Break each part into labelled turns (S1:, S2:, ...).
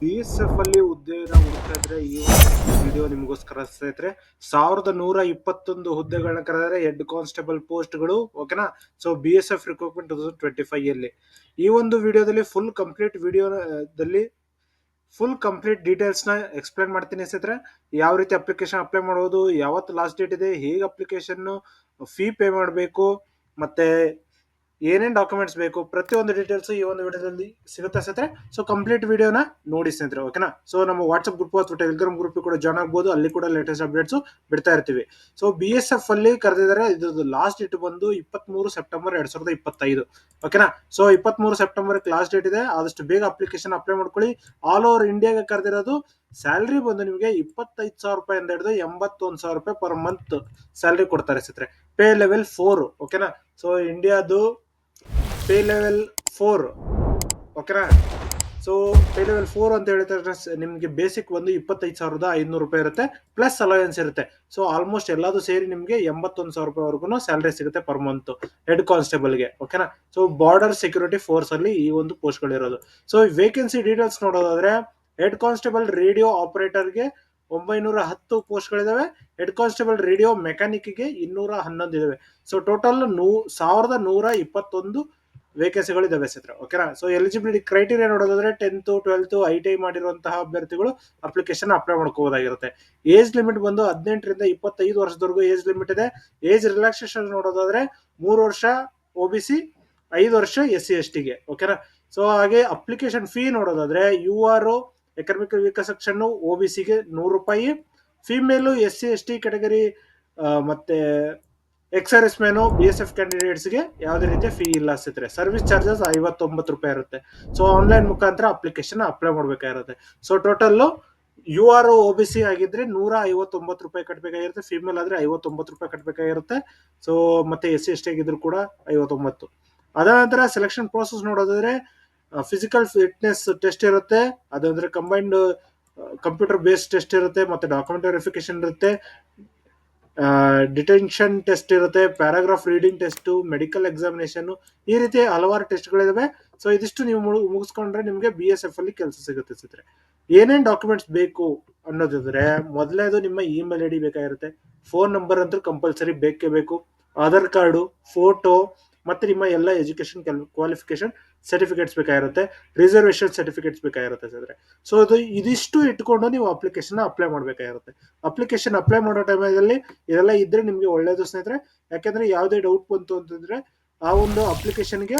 S1: B S F ಅಲ್ಲಿ ಹುದ್ದೆನ ಹುಡುಕ್ತಾ ಇದ್ರೆ ಈ ವಿಡಿಯೋ ನಿಮಗೋಸ್ಕರ ಸ್ನೇಹಿತರೆ, ಸಾವಿರದ ನೂರ ಇಪ್ಪತ್ತೊಂದು ಹುದ್ದೆಗಳನ್ನ ಕರೆದರೆ ಹೆಡ್ ಕಾನ್ಸ್ಟೇಬಲ್ ಪೋಸ್ಟ್ಗಳು ಓಕೆನಾ so B S F recruitment two thousand twenty five ಅಲ್ಲಿ ಈ ಒಂದು ವಿಡಿಯೋದಲ್ಲಿ ಫುಲ್ ಕಂಪ್ಲೀಟ್ ವಿಡಿಯೋದಲ್ಲಿ ಫುಲ್ ಕಂಪ್ಲೀಟ್ ಡೀಟೇಲ್ಸ್ನ ಎಕ್ಸ್ಪ್ಲೇನ್ ಮಾಡ್ತೀನಿ ಸ್ನೇಹಿತರೆ. ಯಾವ ರೀತಿ ಅಪ್ಲಿಕೇಶನ್ ಅಪ್ಲೈ ಮಾಡೋದು, ಯಾವತ್ತು ಲಾಸ್ಟ್ ಡೇಟ್ ಇದೆ, ಹೇಗೆ ಅಪ್ಲಿಕೇಶನ್ ಫೀ ಪೇ ಮಾಡಬೇಕು, ಮತ್ತೆ ಏನೇನ್ ಡಾಕ್ಯುಮೆಂಟ್ಸ್ ಬೇಕು, ಪ್ರತಿಯೊಂದು ಡೀಟೇಲ್ಸ್ ಈ ಒಂದು ವಿಡಿಯೋದಲ್ಲಿ ಸಿಗುತ್ತೆ ಸ್ನೇಹಿತರೆ. ಸೊ ಕಂಪ್ಲೀಟ್ ವಿಡಿಯೋನ ನೋಡಿ ಸ್ನೇಹಿತರೆ ಓಕೆನಾ ಸೊ ನಮ್ಮ ವಾಟ್ಸಪ್ ಗ್ರೂಪ್ ಅಥವಾ ಟೆಲಿಗ್ರಾಮ್ ಗ್ರೂಪ್ ಕೂಡ ಜಾಯ್ನ್ ಆಗ್ಬೋದು. ಅಲ್ಲಿ ಕೂಡ ಲೇಟೆಸ್ಟ್ ಅಪ್ಡೇಟ್ಸ್ ಬಿಡ್ತಾ ಇರ್ತೀವಿ. ಸೊ ಬಿ ಎಸ್ ಎಫ್ ಅಲ್ಲಿ ಕರೆದಿದ್ದಾರೆ, ಇದ್ರದ್ದು ಲಾಸ್ಟ್ ಡೇಟ್ ಬಂದು ಇಪ್ಪತ್ಮೂರು ಸೆಪ್ಟೆಂಬರ್ ಎರಡ್ ಸಾವಿರದ ಇಪ್ಪತ್ತೈದು ಓಕೆನಾ ಸೊ ಇಪ್ಪತ್ಮೂರು ಸೆಪ್ಟೆಂಬರ್ ಲಾಸ್ಟ್ ಡೇಟ್ ಇದೆ. ಆದಷ್ಟು ಬೇಗ ಅಪ್ಲಿಕೇಶನ್ ಅಪ್ಲೈ ಮಾಡ್ಕೊಳ್ಳಿ. ಆಲ್ ಓವರ್ ಇಂಡಿಯಾಗೆ ಕರೆದಿರೋದು ಸ್ಯಾಲ್ರಿ ಬಂದು ನಿಮಗೆ ಇಪ್ಪತ್ತೈದು ಸಾವಿರ ರೂಪಾಯಿ ಅಂತ ಹಿಡಿದು ಎಂಬತ್ತೊಂದು ಸಾವಿರ ರೂಪಾಯಿ ಪರ್ ಮಂತ್ ಸ್ಯಾಲ್ರಿ ಕೊಡ್ತಾರೆ ಸ್ನೇಹಿತರೆ. ಪೇ ಲೆವೆಲ್ ಫೋರ್ ಓಕೆನಾ ಸೊ ಇಂಡಿಯಾದು ಪೇ ಲೆವೆಲ್ ಫೋರ್ ಓಕೆನಾ ಸೊ ಪೇ ಲೆವೆಲ್ ಫೋರ್ ಅಂತ ಹೇಳಿದ್ರೆ ನಿಮಗೆ ಬೇಸಿಕ್ ಒಂದು ಇಪ್ಪತ್ತೈದು ಸಾವಿರದ ಐನೂರು ರೂಪಾಯಿ ಇರುತ್ತೆ ಪ್ಲಸ್ ಅಲೋಯನ್ಸ್ ಇರುತ್ತೆ. ಸೊ ಆಲ್ಮೋಸ್ಟ್ ಎಲ್ಲದೂ ಸೇರಿ ನಿಮಗೆ ಎಂಬತ್ತೊಂದು ಸಾವಿರ ರೂಪಾಯಿವರೆಗೂ ಸ್ಯಾಲ್ರಿ ಸಿಗುತ್ತೆ ಪರ್ ಮಂತ್ ಹೆಡ್ ಕಾನ್ಸ್ಟೇಬಲ್ಗೆ ಓಕೆನಾ ಸೊ ಬಾರ್ಡರ್ ಸೆಕ್ಯೂರಿಟಿ ಫೋರ್ಸ್ ಅಲ್ಲಿ ಈ ಒಂದು ಪೋಸ್ಟ್ಗಳಿರೋದು ಸೊ ವೇಕೆನ್ಸಿ ಡೀಟೇಲ್ಸ್ ನೋಡೋದಾದ್ರೆ ಹೆಡ್ ಕಾನ್ಸ್ಟೇಬಲ್ ರೇಡಿಯೋ ಆಪರೇಟರ್ಗೆ ಒಂಬೈನೂರ ಹತ್ತು ಪೋಸ್ಟ್ಗಳಿದಾವೆ ಹೆಡ್ ಕಾನ್ಸ್ಟೇಬಲ್ ರೇಡಿಯೋ ಮೆಕ್ಯಾನಿಕ್ಗೆ ಇನ್ನೂರ ಹನ್ನೊಂದು ಇದಾವೆ. ಸೊ ಟೋಟಲ್ ನೂ, ಸಾವಿರದ ನೂರ ಇಪ್ಪತ್ತೊಂದು ವೇಕೆನ್ಸಿಗಳು ಇದಾವೆ ಸ್ನೇಹಿತರೆ ಓಕೆನಾ ಸೊ ಎಲಿಜಿಬಿಲಿಟಿ ಕ್ರೈಟೀರಿಯಾ ನೋಡೋದಾದ್ರೆ tenth twelfth I T I ಮಾಡಿರುವಂತಹ ಅಭ್ಯರ್ಥಿಗಳು ಅಪ್ಲಿಕೇಶನ್ ಅಪ್ಲೈ ಮಾಡ್ಕೋಬಹುದಾಗಿರುತ್ತೆ. ಏಜ್ ಲಿಮಿಟ್ ಬಂದು ಹದಿನೆಂಟರಿಂದ ಇಪ್ಪತ್ತೈದು ವರ್ಷದವರೆಗೂ ಏಜ್ ಲಿಮಿಟ್ ಇದೆ. ಏಜ್ ರಿಲ್ಯಾಕ್ಸೇಷನ್ ನೋಡೋದಾದ್ರೆ ಮೂರು ವರ್ಷ ಒ ಬಿ ಸಿ ಐದು ವರ್ಷ ಎಸ್ ಸಿ ಎಸ್ ಟಿಗೆ ಓಕೆನಾ ಸೊ ಹಾಗೆ ಅಪ್ಲಿಕೇಶನ್ ಫೀ ನೋಡೋದಾದ್ರೆ U R economic weaker section O B ಸಿಗೆ ನೂರು ರೂಪಾಯಿ. Female S C S T category ಮತ್ತೆ ex service man B S F ಕ್ಯಾಂಡಿಡೇಟ್ಸ್ಗೆ ಯಾವುದೇ ರೀತಿಯ ಫೀ ಇಲ್ಲ ಸಿದ್ರೆ ಸರ್ವಿಸ್ ಚಾರ್ಜಸ್ ಐವತ್ತೊಂಬತ್ತು ರೂಪಾಯಿ ಇರುತ್ತೆ. ಸೊ ಆನ್ಲೈನ್ ಮುಖಾಂತರ application apply ಮಾಡಬೇಕಾಗಿರುತ್ತೆ. So total U R O B C ಆಗಿದ್ರೆ ನೂರ ಐವತ್ತೊಂಬತ್ತು ರೂಪಾಯಿ ಕಟ್ಟಬೇಕಾಗಿರುತ್ತೆ ಫಿಮೇಲ್ ಆದ್ರೆ ಐವತ್ತೊಂಬತ್ತು ರೂಪಾಯಿ ಕಟ್ಟಬೇಕಾಗಿರುತ್ತೆ ಸೊ ಮತ್ತೆ ಎಸ್ ಸಿ, ಎಸ್ ಆಗಿದ್ರು ಕೂಡ ಐವತ್ತೊಂಬತ್ತು. ಅದ ನಂತರ ಸೆಲೆಕ್ಷನ್ ಪ್ರೋಸೆಸ್ ನೋಡೋದಾದ್ರೆ ಫಿಸಿಕಲ್ ಫಿಟ್ನೆಸ್ ಟೆಸ್ಟ್ ಇರುತ್ತೆ. ಅದಂದ್ರೆ ಕಂಬೈನ್ಡ್ ಕಂಪ್ಯೂಟರ್ ಬೇಸ್ಡ್ ಟೆಸ್ಟ್ ಇರುತ್ತೆ, ಮತ್ತೆ ಡಾಕ್ಯುಮೆಂಟ್ ವೆರಿಫಿಕೇಶನ್ ಇರುತ್ತೆ. ಡಿಟೆನ್ಷನ್ ಟೆಸ್ಟ್ ಇರುತ್ತೆ paragraph reading test medical examination ಈ ರೀತಿ ಹಲವಾರು ಟೆಸ್ಟ್ಗಳಿದಾವೆ ಸೊ ಇದಿಷ್ಟು ನೀವು ಮುಗಿಸ್ಕೊಂಡ್ರೆ ನಿಮಗೆ ಬಿ ಎಸ್ ಎಫ್ ಅಲ್ಲಿ ಕೆಲಸ ಸಿಗುತ್ತೆ ಸಿದ್ರೆ. ಏನೇನ್ ಡಾಕ್ಯುಮೆಂಟ್ಸ್ ಬೇಕು ಅನ್ನೋದಿದ್ರೆ ಮೊದಲೇದು ನಿಮ್ಮ ಇಮೇಲ್ ಐ ಡಿ ಬೇಕಾಗಿರುತ್ತೆ. ಫೋನ್ ನಂಬರ್ ಅಂತೂ ಕಂಪಲ್ಸರಿ ಬೇಕೇ ಬೇಕು. ಆಧಾರ್ ಕಾರ್ಡು ಫೋಟೋ ಮತ್ತೆ ನಿಮ್ಮ ಎಲ್ಲ ಎಜುಕೇಶನ್ ಕ್ವಾಲಿಫಿಕೇಶನ್ ಸರ್ಟಿಫಿಕೇಟ್ಸ್ ಬೇಕಾಗಿರುತ್ತೆ ರಿಸರ್ವೇಶನ್ ಸರ್ಟಿಫಿಕೇಟ್ಸ್ ಬೇಕಾಗಿರುತ್ತೆ ಸರ್. ಸೊ ಅದು ಇದಿಷ್ಟು ಇಟ್ಕೊಂಡು ನೀವು ಅಪ್ಲಿಕೇಶನ್ ಅಪ್ಲೈ ಮಾಡಬೇಕಾಗಿರುತ್ತೆ. ಅಪ್ಲಿಕೇಶನ್ ಅಪ್ಲೈ ಮಾಡೋ ಟೈಮಲ್ಲಿ ಇದೆಲ್ಲ ಇದ್ರೆ ನಿಮಗೆ ಒಳ್ಳೇದು ಸ್ನೇಹಿತರೆ. ಯಾಕೆಂದ್ರೆ ಯಾವುದೇ ಡೌಟ್ ಬಂತು ಅಂತಂದ್ರೆ ಆ ಒಂದು ಅಪ್ಲಿಕೇಶನ್ಗೆ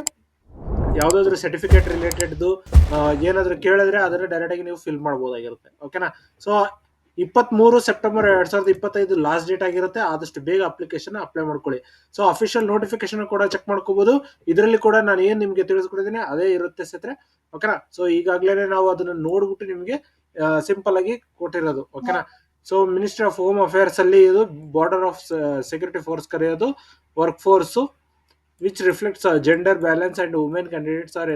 S1: ಯಾವ್ದಾದ್ರು ಸರ್ಟಿಫಿಕೇಟ್ ರಿಲೇಟೆಡ್ದು ಏನಾದರೂ ಕೇಳಿದ್ರೆ ಅದನ್ನು ಡೈರೆಕ್ಟ್ ಆಗಿ ನೀವು ಫಿಲ್ ಮಾಡ್ಬೋದಾಗಿರುತ್ತೆ. ಓಕೆನಾ ಸೊ ಇಪ್ಪತ್ಮೂರು ಸೆಪ್ಟೆಂಬರ್ ಎರಡ್ ಸಾವಿರದ ಇಪ್ಪತ್ತೈದು ಲಾಸ್ಟ್ ಡೇಟ್ ಆಗಿರುತ್ತೆ. ಆದಷ್ಟು ಬೇಗ ಅಪ್ಲಿಕೇಶನ್ ಅಪ್ಲೈ ಮಾಡ್ಕೊಳ್ಳಿ. ಸೊ ಅಫಿಷಿಯಲ್ ನೋಟಿಫಿಕೇಶನ್ ಕೂಡ ಚೆಕ್ ಮಾಡ್ಕೋಬಹುದು ಇದರಲ್ಲಿ ಕೂಡ ನಾನು ಏನ್ ನಿಮ್ಗೆ ತಿಳಿಸ್ಕೊಡಿದ್ದೀನಿ ಅದೇ ಇರುತ್ತೆ ಸತ್ರೆ. ಓಕೆನಾ ಸೊ ಈಗಾಗಲೇ ನಾವು ಅದನ್ನ ನೋಡ್ಬಿಟ್ಟು ನಿಮ್ಗೆ ಸಿಂಪಲ್ ಆಗಿ ಕೊಟ್ಟಿರೋದು. ಓಕೆನಾ so ministry of home affairs ಅಲ್ಲಿ ಇದು ಬಾರ್ಡರ್ ಆಫ್ ಸೆಕ್ಯೂರಿಟಿ ಫೋರ್ಸ್ ಕರೆಯೋದು work force which reflects gender balance and women candidates are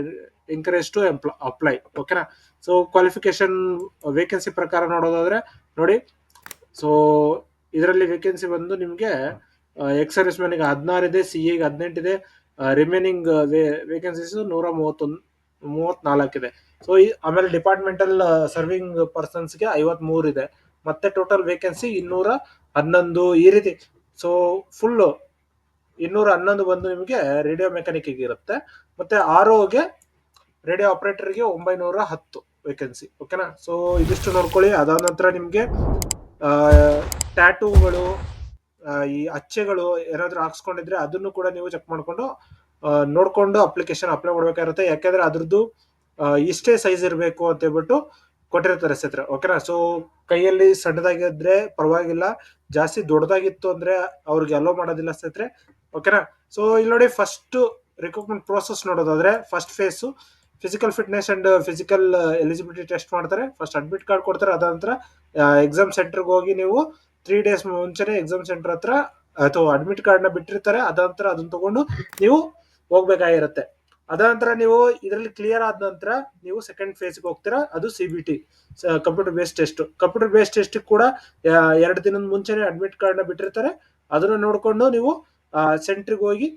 S1: encourage to apply ಓಕೆನಾ ಸೊ ಕ್ವಾಲಿಫಿಕೇಶನ್ ವೇಕೆನ್ಸಿ ಪ್ರಕಾರ ನೋಡೋದಾದ್ರೆ ನೋಡಿ. ಸೊ ಇದರಲ್ಲಿ ವೇಕೆನ್ಸಿ ಬಂದು ನಿಮಗೆ ಎಕ್ಸ್ ಸರ್ವಿಸ್ ಮ್ಯಾನಿಗೆ ಹದಿನಾರು ಇದೆ ಸಿ ಎಗೆ ಹದಿನೆಂಟಿದೆ ರಿಮೈನಿಂಗ್ ವೇಕೆನ್ಸೀಸ್ ನೂರ ಮೂವತ್ತೊಂದು, ಮೂವತ್ನಾಲ್ಕು ಇದೆ. ಸೊ ಆಮೇಲೆ ಡಿಪಾರ್ಟ್ಮೆಂಟಲ್ ಸರ್ವಿಂಗ್ ಪರ್ಸನ್ಸ್ಗೆ ಐವತ್ ಮೂರು ಇದೆ. ಮತ್ತೆ ಟೋಟಲ್ ವೇಕೆನ್ಸಿ ಇನ್ನೂರ ಹನ್ನೊಂದು ಈ ರೀತಿ. ಸೊ ಫುಲ್ ಇನ್ನೂರ ಹನ್ನೊಂದು ಬಂದು ನಿಮಗೆ ರೇಡಿಯೋ ಮೆಕ್ಯಾನಿಕ್ ಇರುತ್ತೆ. ಮತ್ತೆ ಆರ್ಗೆ ರೇಡಿಯೋ ಆಪರೇಟರ್ಗೆ ಒಂಬೈನೂರ ಹತ್ತು. ವೇಕೆನ್ಸಿ ಓಕೆನಾ ಸೊ ಇದಿಷ್ಟು ನೋಡ್ಕೊಳ್ಳಿ. ಅದಾದ ನಂತರ ನಿಮಗೆ ಟ್ಯಾಟೂಗಳು ಈ ಅಚ್ಚೆಗಳು ಏನಾದರೂ ಹಾಕ್ಸ್ಕೊಂಡಿದ್ರೆ ಅದನ್ನು ಕೂಡ ನೀವು ಚೆಕ್ ಮಾಡಿಕೊಂಡು ನೋಡಿಕೊಂಡು ಅಪ್ಲಿಕೇಶನ್ ಅಪ್ಲೈ ಮಾಡಬೇಕಾಗಿರುತ್ತೆ ಯಾಕೆಂದರೆ ಅದರದ್ದು ಇಷ್ಟೇ ಸೈಜ್ ಇರಬೇಕು ಅಂತ ಹೇಳ್ಬಿಟ್ಟು ಕೊಟ್ಟಿರ್ತಾರೆ ಸತ್ರ ಓಕೆನಾ ಸೊ ಕೈಯಲ್ಲಿ ಸಣ್ಣದಾಗಿದ್ರೆ ಪರವಾಗಿಲ್ಲ, ಜಾಸ್ತಿ ದೊಡ್ಡದಾಗಿತ್ತು ಅಂದರೆ ಅವ್ರಿಗೆ ಅಲೋ ಮಾಡೋದಿಲ್ಲ ಸ್ನೇಹಿತರೆ ಓಕೆನಾ ಸೊ ಇಲ್ಲಿ ನೋಡಿ ಫಸ್ಟ್ ರಿಕ್ರೂಟ್ಮೆಂಟ್ ಪ್ರೋಸೆಸ್ ನೋಡೋದಾದ್ರೆ first phase physical fitness and physical eligibility test ಮಾಡ್ತಾರೆ. ಫಸ್ಟ್ ಅಡ್ಮಿಟ್ ಕಾರ್ಡ್ ಕೊಡ್ತಾರೆ. ಅದ ನಂತರ ಎಕ್ಸಾಮ್ ಸೆಂಟರ್ಗೆ ಹೋಗಿ ನೀವು ತ್ರೀ ಡೇಸ್ ಮುಂಚೆನೆ ಎಕ್ಸಾಮ್ ಸೆಂಟರ್ ಹತ್ರ, ಅಥವಾ ಅಡ್ಮಿಟ್ ಕಾರ್ಡ್ನ ಬಿಟ್ಟಿರ್ತಾರೆ. ಅದ ನಂತರ ಅದನ್ನ ತಗೊಂಡು ನೀವು ಹೋಗ್ಬೇಕಾಗಿರುತ್ತೆ. ಅದ ನಂತರ ನೀವು ಇದರಲ್ಲಿ ಕ್ಲಿಯರ್ ಆದ ನಂತರ ನೀವು ಸೆಕೆಂಡ್ ಫೇಸ್ಗೆ ಹೋಗ್ತೀರಾ. ಅದು C B T computer based test computer based test ಕೂಡ ಎರಡು ದಿನದ ಮುಂಚೆನೆ ಅಡ್ಮಿಟ್ ಕಾರ್ಡ್ನ ಬಿಟ್ಟಿರ್ತಾರೆ. ಅದನ್ನ ನೋಡಿಕೊಂಡು ನೀವು ಸೆಂಟ್ರಿಗೆ ಹೋಗಿ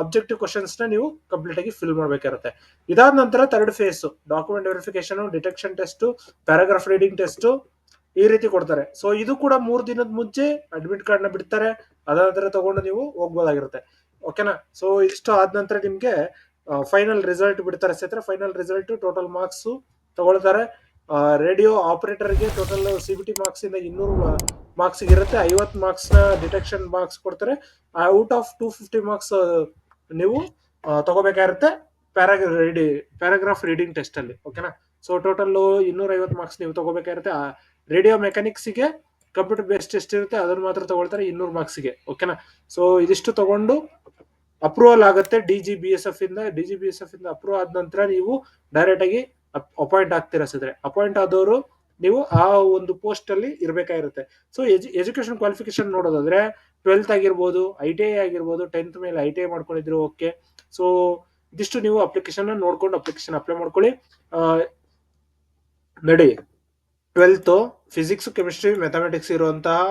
S1: ಅಬ್ಜೆಕ್ಟಿವ್ ಕ್ವಶನ್ಸ್ನ ನೀವು ಕಂಪ್ಲೀಟ್ ಆಗಿ ಫಿಲ್ ಮಾಡಬೇಕಿರುತ್ತೆ ಇದಾದ ನಂತರ third phase document verification detection test paragraph reading test ಈ ರೀತಿ ಕೊಡ್ತಾರೆ. ಸೊ ಇದು ಕೂಡ ಮೂರ್ ದಿನದ ಮುಂಚೆ ಅಡ್ಮಿಟ್ ಕಾರ್ಡ್ನ ಬಿಡ್ತಾರೆ. ಅದ ನಂತರ ತಗೊಂಡು ನೀವು ಹೋಗ್ಬೋದಾಗಿರುತ್ತೆ. ಓಕೆನಾ ಸೊ ಇಷ್ಟು ಆದ ನಂತರ ನಿಮ್ಗೆ ಫೈನಲ್ ರಿಸಲ್ಟ್ ಬಿಡ್ತಾರೆ. ಫೈನಲ್ ರಿಸಲ್ಟ್ ಟೋಟಲ್ ಮಾರ್ಕ್ಸ್ ತಗೊಳ್ತಾರೆ. Radio ಆಪರೇಟರ್ಗೆ total C B T marks ಇಂದ ಇನ್ನೂರು ಮಾರ್ಕ್ಸ್ ಇರುತ್ತೆ. ಐವತ್ತು ಮಾರ್ಕ್ಸ್ನ ಡಿಟೆಕ್ಷನ್ ಮಾರ್ಕ್ಸ್ ಕೊಡ್ತಾರೆ. Out of two fifty marks ನೀವು ತಗೋಬೇಕಾಗಿರುತ್ತೆ. Paragraph read paragraph reading test ಅಲ್ಲಿ ಓಕೆನಾ ಸೊ ಟೋಟಲ್ ಇನ್ನೂರ ಐವತ್ತು ಮಾರ್ಕ್ಸ್ ನೀವು ತಗೋಬೇಕಾಗಿರುತ್ತೆ. ರೇಡಿಯೋ ಮೆಕ್ಯಾನಿಕ್ಸ್ಗೆ ಕಂಪ್ಯೂಟರ್ ಬೇಸ್ಡ್ ಟೆಸ್ಟ್ ಇರುತ್ತೆ. ಅದನ್ನ ಮಾತ್ರ ತಗೊಳ್ತಾರೆ ಇನ್ನೂರು ಮಾರ್ಕ್ಸ್ಗೆ ಓಕೆನಾ ಸೊ ಇದಿಷ್ಟು ತಗೊಂಡು ಅಪ್ರೂವಲ್ ಆಗುತ್ತೆ. D G B S F ಇಂದ D G B S F ಇಂದ ಅಪ್ರೂವ್ ಆದ ನಂತರ ನೀವು ಡೈರೆಕ್ಟ್ ಆಗಿ ಅಪಾಯಿಂಟ್ ಆಗ್ತೀರಾ ಸಿದ್ರೆ ಅಪಾಯಿಂಟ್ ಆದವರು ನೀವು ಆ ಒಂದು ಪೋಸ್ಟ್ ಅಲ್ಲಿ ಇರಬೇಕಾಗಿರುತ್ತೆ. ಸೊ ಎಜುಕೇಶನ್ ಕ್ವಾಲಿಫಿಕೇಶನ್ ನೋಡೋದಾದ್ರೆ ಟ್ವೆಲ್ತ್ ಆಗಿರ್ಬೋದು ಐ ಟಿ ಐ ಆಗಿರ್ಬೋದು ಟೆಂತ್ ಮೇಲೆ ಐ ಟಿ ಐ ಮಾಡ್ಕೊಂಡಿದ್ರು ಓಕೆ ಸೊ ಇದಿಷ್ಟು ನೀವು ಅಪ್ಲಿಕೇಶನ್ ನೋಡ್ಕೊಂಡು ಅಪ್ಲಿಕೇಶನ್ ಅಪ್ಲೈ ಮಾಡ್ಕೊಳ್ಳಿ. ನಡಿ. ಟ್ವೆಲ್ತ್ ಫಿಸಿಕ್ಸ್ ಕೆಮಿಸ್ಟ್ರಿ ಮ್ಯಾಥಮೆಟಿಕ್ಸ್ ಇರುವಂತಹ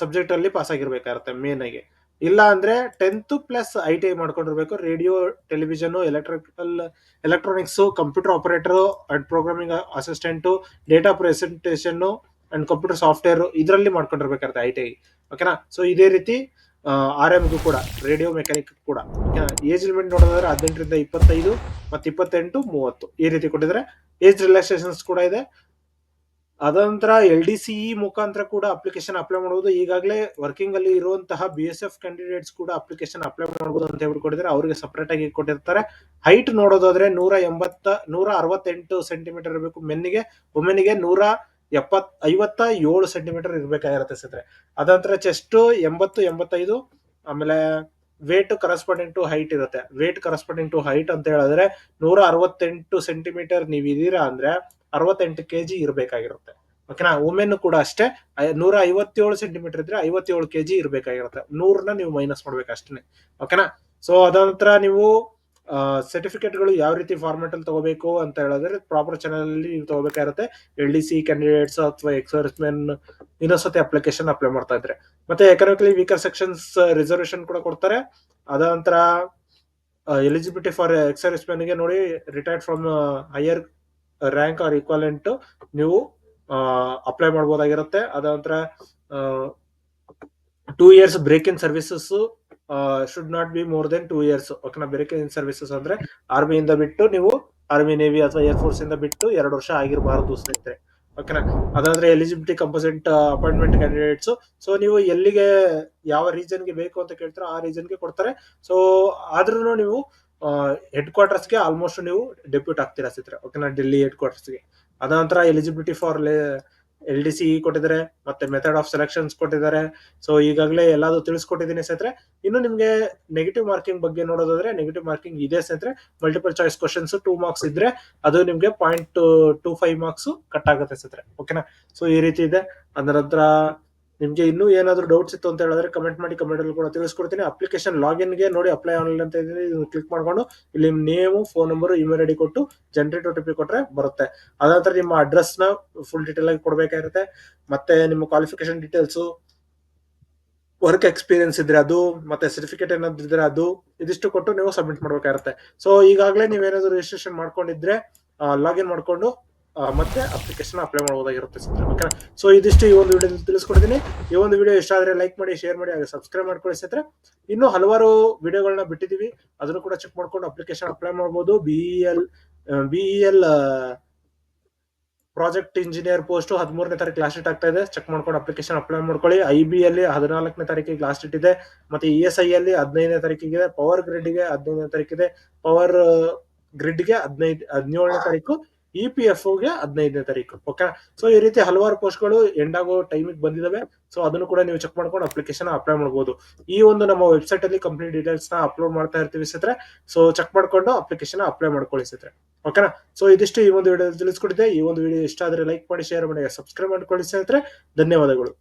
S1: ಸಬ್ಜೆಕ್ಟ್ ಅಲ್ಲಿ ಪಾಸ್ ಆಗಿರ್ಬೇಕಾಗುತ್ತೆ ಮೇನ್ ಆಗಿ. ಇಲ್ಲ ಅಂದ್ರೆ tenth plus I T I ಮಾಡ್ಕೊಂಡಿರ್ಬೇಕು radio television electrical electronics computer operator and programming assistant data presentation and computer software ಇದರಲ್ಲಿ ಮಾಡ್ಕೊಂಡಿರ್ಬೇಕಾಗುತ್ತೆ ಐ ಟಿ ಐ ಓಕೆನಾ ಸೊ ಇದೇ ರೀತಿ ಆರ್ ಎಮ್ಗೂ ಕೂಡ ರೇಡಿಯೋ ಮೆಕ್ಯಾನಿಕ್ ಕೂಡ. ಏಜ್ ಲಿಮಿಟ್ ನೋಡೋದಾದ್ರೆ ಹದಿನೆಂಟರಿಂದ ಇಪ್ಪತ್ತೈದು ಮತ್ತು ಇಪ್ಪತ್ತೆಂಟು ಮೂವತ್ತು. ಈ ರೀತಿ ಕೊಟ್ಟಿದ್ರೆ ಏಜ್ ರಿಲ್ಯಾಕ್ಸೇಷನ್ಸ್ ಕೂಡ ಇದೆ. ಅದಂತರ ಎಲ್ ಡಿ ಸಿ ಮುಖಾಂತರ ಕೂಡ ಅಪ್ಲಿಕೇಶನ್ ಅಪ್ಲೈ ಮಾಡಬಹುದು ಈಗಾಗಲೇ ವರ್ಕಿಂಗ್ ಅಲ್ಲಿ ಇರುವಂತಹ ಬಿ ಎಸ್ ಎಫ್ ಕ್ಯಾಂಡಿಡೇಟ್ಸ್ ಕೂಡ ಅಪ್ಲಿಕೇಶನ್ ಅಪ್ಲೈ ಮಾಡಬಹುದು ಅಂತ ಹೇಳಿ ಕೊಟ್ಟಿದ್ದಾರೆ ಅವರಿಗೆ ಸಪರೇಟ್ ಆಗಿ ಕೊಟ್ಟಿರ್ತಾರೆ. ಹೈಟ್ ನೋಡೋದಾದ್ರೆ ನೂರ ಎಂಬತ್ತ, ನೂರ ಅರವತ್ತೆಂಟು ಸೆಂಟಿಮೀಟರ್ ಇರಬೇಕು. ಮೆನ್ನಿಗೆ ವುಮೆನ್ಗೆ ನೂರ ಎಪ್ಪತ್, ಐವತ್ತ ಏಳು ಸೆಂಟಿಮೀಟರ್ ಇರಬೇಕಾಗಿರುತ್ತೆ ಸಿದ್ರೆ. ಅದಂತರ ಚೆಸ್ಟ್ ಎಂಬತ್ತು, ಎಂಬತ್ತೈದು, ಆಮೇಲೆ ವೇಟ್ ಕರಸ್ಪಾಂಡಿಂಗ್ ಟು ಹೈಟ್ ಇರುತ್ತೆ. ವೇಟ್ ಕರಸ್ಪಾಂಡಿಂಗ್ ಟು ಹೈಟ್ ಅಂತ ಹೇಳಿದ್ರೆ ನೂರ ಅರವತ್ತೆಂಟು ಸೆಂಟಿಮೀಟರ್ ನೀವು ಇದೀರಾ ಅಂದ್ರೆ ಅರವತ್ತೆಂಟು ಕೆ ಜಿ ಇರಬೇಕಾಗಿರುತ್ತೆ ಓಕೆನಾ ವುಮೆನ್ ಕೂಡ ಅಷ್ಟೇ ನೂರ ಐವತ್ತೇಳು ಸೆಂಟಿಮೀಟರ್ ಇದ್ರೆ ಐವತ್ತೇಳು ಕೆ ಜಿ ಇರಬೇಕಾಗಿರುತ್ತೆ. ನೂರನ್ನ ನೀವು ಮೈನಸ್ ಮಾಡ್ಬೇಕು ಅಷ್ಟೇ ಓಕೆನಾ ಸೊ ಅದಂತರ ನೀವು ಸರ್ಟಿಫಿಕೇಟ್ಗಳು ಯಾವ ರೀತಿ ಫಾರ್ಮೆಟ್ ಅಲ್ಲಿ ತಗೋಬೇಕು ಅಂತ ಹೇಳಿದ್ರೆ ಪ್ರಾಪರ್ ಚಾನಲ್ ಅಲ್ಲಿ ನೀವು ತಗೋಬೇಕಾಗಿರುತ್ತೆ. ಎಲ್ ಡಿ ಸಿ ಕ್ಯಾಂಡಿಡೇಟ್ಸ್ ಅಥವಾ ಎಕ್ಸರ್ಸ್ ಮೆನ್ ಇನ್ನೊಂದ್ಸತಿ ಅಪ್ಲಿಕೇಶನ್ ಅಪ್ಲೈ ಮಾಡ್ತಾ ಇದ್ರೆ. ಮತ್ತೆ ಎಕನಾಮಿಕಲಿ ವೀಕರ್ ಸೆಕ್ಷನ್ಸ್ ರಿಸರ್ವೇಶನ್ ಕೂಡ ಕೊಡ್ತಾರೆ. ಅದಂತರ ಎಲಿಜಿಬಿಲಿಟಿ ಫಾರ್ ಎಕ್ಸರ್ಸ್ಗೆ ನೋಡಿ retired from higher rank or equivalent ನೀವು ಅಪ್ಲೈ ಮಾಡ್ಬೋದಾಗಿರುತ್ತೆ. ಅದಂತರ two years break in services should not be more than two years ಓಕೆನಾ? ಬ್ರೇಕ್ ಇನ್ ಸರ್ವಿಸಸ್ ಅಂದ್ರೆ ಆರ್ಮಿ ಇಂದ ಬಿಟ್ಟು ನೀವು ಆರ್ಮಿ ನೇವಿ ಅಥವಾ ಏರ್ ಫೋರ್ಸ್ ಇಂದ ಬಿಟ್ಟು ಎರಡು ವರ್ಷ ಆಗಿರಬಾರದು ಸ್ನೇಹಿತರೆ. ಓಕೆನಾ? ಅದಾದ್ರೆ eligibility composite appointment candidates so ನೀವು ಎಲ್ಲಿಗೆ, ಯಾವ ರೀಸನ್ಗೆ ಬೇಕು ಅಂತ ಕೇಳ್ತಾರೋ ಆ ರೀಸನ್ಗೆ ಕೊಡ್ತಾರೆ. ಸೊ ಆದ್ರೂ ನೀವು ಹೆಡ್ ಕ್ವಾರ್ಟರ್ಸ್ಗೆ ಆಲ್ಮೋಸ್ಟ್ ನೀವು ಡೆಪ್ಯೂಟ್ ಆಗ್ತೀರಾ ಸಿತ್ರ. ಓಕೆನಾ ಡೆಲ್ಲಿ ಹೆಡ್ ಕ್ವಾರ್ಟರ್ಸ್ಗೆ. ಅದಾನಂತರ eligibility for L D C ಕೊಟ್ಟಿದ್ದಾರೆ, ಮತ್ತೆ ಮೆಥಡ್ ಆಫ್ ಸೆಲೆಕ್ಷನ್ಸ್ ಕೊಟ್ಟಿದ್ದಾರೆ. ಸೊ ಈಗಾಗಲೇ ಎಲ್ಲಾದ್ರು ತಿಳಿಸ್ಕೊಟ್ಟಿದ್ದೀನಿ ಸ್ನೇಹಿತರೆ ಇನ್ನು ನಿಮಗೆ ನೆಗೆಟಿವ್ ಮಾರ್ಕಿಂಗ್ ಬಗ್ಗೆ ನೋಡೋದಾದ್ರೆ ನೆಗೆಟಿವ್ ಮಾರ್ಕಿಂಗ್ ಇದೆ ಸ್ನೇಹಿತರೆ multiple choice questions two marks ಇದ್ರೆ ಅದು ನಿಮಗೆ point two five marks cut ಆಗುತ್ತೆ ಸ್ನೇಹಿತರೆ ಓಕೆನಾ ಸೊ ಈ ರೀತಿ ಇದೆ. ಅದರ ನಂತರ ನಿಮ್ಗೆ ಇನ್ನೂ ಏನಾದ್ರು ಡೌಟ್ಸ್ ಇತ್ತು ಅಂತ ಹೇಳಿದ್ರೆ ಕಮೆಂಟ್ ಮಾಡಿ ಕಮೆಂಟ್ ಅಲ್ಲಿ ಕೂಡ ತಿಳಿಸ್ಕೊಡ್ತೀನಿ. ಅಪ್ಲಿಕೇಶನ್ ಲಾಗಿನ್ಗೆ ನೋಡಿ ಅಪ್ಲೈ ಆನ್ಲೈನ್ ಅಂತ ಇದೀನಿ ಕ್ಲಿಕ್ ಮಾಡ್ಕೊಂಡು ಇಲ್ಲಿ name phone number email I D generate O T P ಕೊಟ್ರೆ ಬರುತ್ತೆ. ಅದ ನಂತರ ನಿಮ್ಮ ಅಡ್ರೆಸ್ನ ಫುಲ್ ಡೀಟೇಲ್ ಆಗಿ ಕೊಡ್ಬೇಕಾಗಿರುತ್ತೆ. ಮತ್ತೆ ನಿಮ್ಮ ಕ್ವಾಲಿಫಿಕೇಶನ್ ಡೀಟೇಲ್ಸ್ ವರ್ಕ್ ಎಕ್ಸ್ಪೀರಿಯನ್ಸ್ ಇದ್ರೆ ಅದು, ಮತ್ತೆ ಸರ್ಟಿಫಿಕೇಟ್ ಏನಾದ್ರು ಇದ್ರೆ ಅದು, ಇದಿಷ್ಟು ಕೊಟ್ಟು ನೀವು ಸಬ್ಮಿಟ್ ಮಾಡ್ಬೇಕಾಗಿರುತ್ತೆ. ಸೊ ಈಗಾಗಲೇ ನೀವೇನಾದ್ರು ರಿಜಿಸ್ಟ್ರೇಷನ್ ಮಾಡ್ಕೊಂಡಿದ್ರೆ ಲಾಗಿನ್ ಮಾಡ್ಕೊಂಡು ಮತ್ತೆ ಅಪ್ಲಿಕೇಶನ್ ಅಪ್ಲೈ ಮಾಡಬಹುದಾಗಿರುತ್ತೆ ಓಕೆ ಸೊ ಇದಿಷ್ಟು ಈ ಒಂದು ವಿಡಿಯೋ ತಿಳಿಸ್ಕೊಡ್ತೀನಿ. ಈ ಒಂದು ವಿಡಿಯೋ ಇಷ್ಟ ಆದ್ರೆ ಲೈಕ್ ಮಾಡಿ ಶೇರ್ ಮಾಡಿ, ಹಾಗೆ ಸಬ್ಸ್ಕ್ರೈಬ್ ಮಾಡ್ಕೊಳ್ಳಿ ಸ್ನೇಹಿತರೆ. ಇನ್ನೂ ಹಲವಾರು ವಿಡಿಯೋಗಳನ್ನ ಬಿಟ್ಟಿದೀವಿ. ಅದನ್ನು ಕೂಡ ಚೆಕ್ ಮಾಡ್ಕೊಂಡು ಅಪ್ಲಿಕೇಶನ್ ಅಪ್ಲೈ ಮಾಡಬಹುದು B L B L project engineer post ಹದಿಮೂರನೇ ತಾರೀಕು ಲಾಸ್ಟ್ ಡೇಟ್ ಆಗ್ತಾ ಇದೆ. ಚೆಕ್ ಮಾಡ್ಕೊಂಡು ಅಪ್ಲಿಕೇಶನ್ ಅಪ್ಲೈ ಮಾಡ್ಕೊಳ್ಳಿ. ಐ ಬಿ ಅಲ್ಲಿ ಹದಿನಾಲ್ಕನೇ ತಾರೀಕಿಗೆ ಲಾಸ್ಟ್ ಡೇಟ್ ಇದೆ. ಮತ್ತೆ ಇ ಎಸ್ ಐ ಅಲ್ಲಿ ಹದಿನೈದನೇ ತಾರೀಕಿಗೆ ಪವರ್ ಗ್ರಿಡ್ಗೆ ಹದಿನೈದನೇ ತಾರೀಕಿದೆ. ಪವರ್ ಗ್ರಿಡ್ಗೆ ಹದಿನೈದು, ಹದಿನೇಳನೇ ತಾರೀಕು ಇ ಪಿ ಎಫ್ಗೆ ಹದಿನೈದನೇ ತಾರೀಕು ಓಕೆ ಸೊ ಈ ರೀತಿ ಹಲವಾರು ಪೋಸ್ಟ್ಗಳು ಎಂಡ್ ಆಗೋ ಟೈಮಿಗೆ ಬಂದಿದ್ದಾವೆ ಸೊ ಅದನ್ನು ಕೂಡ ನೀವು ಚೆಕ್ ಮಾಡ್ಕೊಂಡು ಅಪ್ಲಿಕೇಶನ್ ಅಪ್ಲೈ ಮಾಡಬಹುದು ಈ ಒಂದು ನಮ್ಮ ವೆಬ್ಸೈಟ್ ಅಲ್ಲಿ ಕಂಪ್ಲೀಟ್ ಡೀಟೇಲ್ಸ್ನ ಅಪ್ಲೋಡ್ ಮಾಡ್ತಾ ಇರ್ತೀವಿ ಸತ್ರೆ ಸೊ ಚೆಕ್ ಮಾಡ್ಕೊಂಡು ಅಪ್ಲಿಕೇಶನ್ ಅಪ್ಲೈ ಮಾಡ್ಕೊಳ್ಳಿ ಸಿತ್ರೆ ಓಕೆನಾ ಸೊ ಇದಿಷ್ಟು ಈ ಒಂದು ವಿಡಿಯೋ ತಿಳಿಸ್ಕೊಟ್ಟಿದೆ ಈ ಒಂದು ವಿಡಿಯೋ ಇಷ್ಟ ಆದ್ರೆ ಲೈಕ್ ಮಾಡಿ ಶೇರ್ ಮಾಡಿ ಸಬ್ಸ್ಕ್ರೈಬ್ ಮಾಡ್ಕೊಳ್ಳಿ ಸತ್ರೆ ಧನ್ಯವಾದಗಳು.